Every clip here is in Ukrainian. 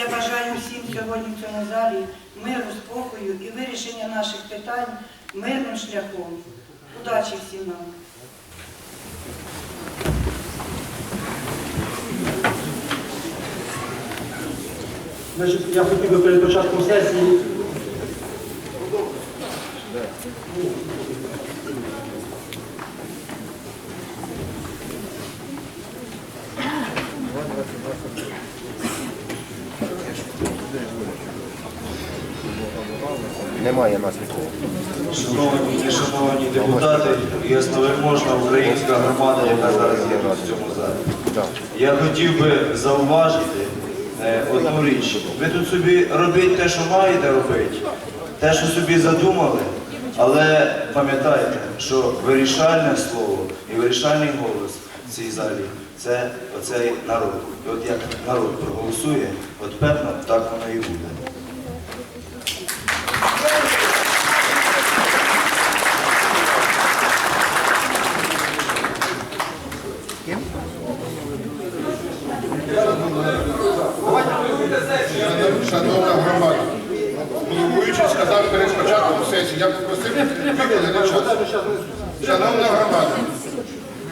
Я бажаю всім сьогодні в цьому залі миру, спокою і вирішення наших питань мирним шляхом. Удачі всім нам! Я хотів би перед початком сесії. Немає нас нікого. Шановні шановні депутати, ясновельможна українська громада, яка зараз є в цьому залі. Я хотів би зауважити е, одну річ. Ви тут собі робіть те, що маєте робити, те, що собі задумали, але пам'ятайте, що вирішальне слово і вирішальний голос в цій залі це оцей народ. І от як народ проголосує, от певно так воно і буде. Шановна громада, головуючий сказав перед початком сесії, я попросив виконати час. Шановна громада,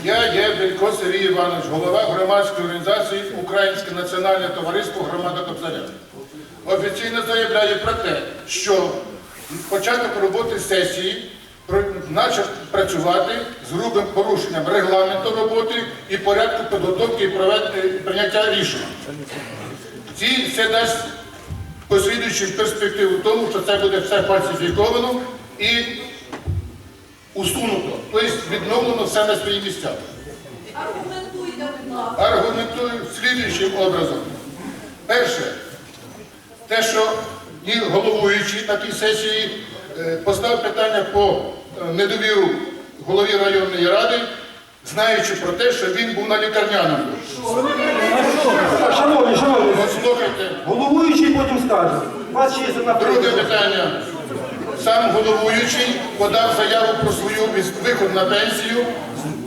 я є Белько Сергій Іванович, голова громадської організації Українське національне товариство Громада Кобзаря. Офіційно заявляю про те, що початок роботи сесії почав працювати з грубим порушенням регламенту роботи і порядку підготовки і прийняття рішень. Ці це дасть послідуючу перспективу тому, що це буде все фальсифіковано і усунуто, тобто відновлено все на свої місця. Аргументуйте, будь ласка. Аргументую слідуючим образом. Перше, те, що і головуючий на тій сесії е, поставив питання по е, недовіру голові районної ради, знаючи про те, що він був на лікарняному. Шановні, шановні, головуючий потім скаже. У вас ще є одна Друге питання. Сам головуючий подав заяву про свою виход на пенсію,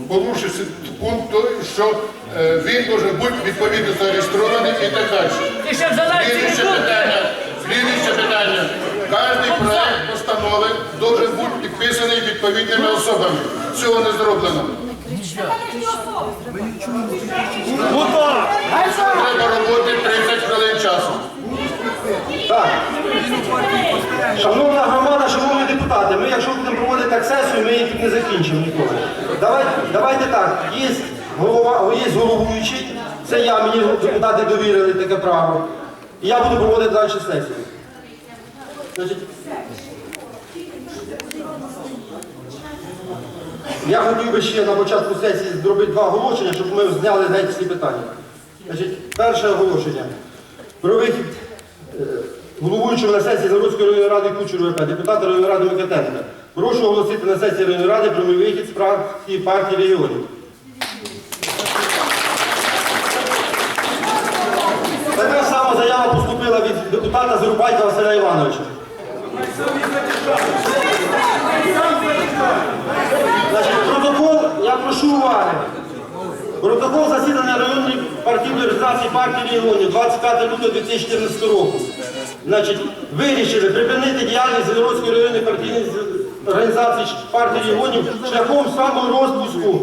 порушивши пункт, що е, він може бути відповідно зареєстрований і так далі. Ти ще Слідуюче відповідними особами. Цього не зроблено. Треба роботи 30 хвилин часу. Так. Шановна громада, шановні депутати, ми якщо будемо проводити так сесію, ми її не закінчимо ніколи. Давайте, давайте так, є, голова, є головуючий, це я, мені депутати довірили таке право. І я буду проводити далі сесію. Значить, я хотів би ще на початку сесії зробити два оголошення, щоб ми зняли геть всі питання. Значить, перше оголошення. Про вихід е, головуючого на сесії Заводської районної ради Кучеру ВП, депутата районної ради Микитенка. Прошу оголосити на сесії районної ради про мій вихід з фракції партії регіонів. Така сама заява поступила від депутата Зарубайка Василя Івановича. Значить, протокол, я прошу. Протокол засідання районної партійної організації партії регіонів 25 лютого 2014 року. Значить, вирішили припинити діяльність Зеленської районної партійної організації партії регіонів шляхом саморозпуску.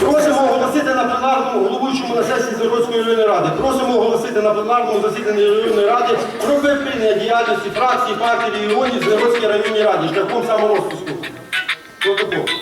Просимо оголосити на пленарному головуючому на сесії Зеленської районної ради. Просимо оголосити на пленарному засіданні районної ради про діяльності фракції партії регіонів Зеленської районній раді шляхом саморозпуску. Протокол.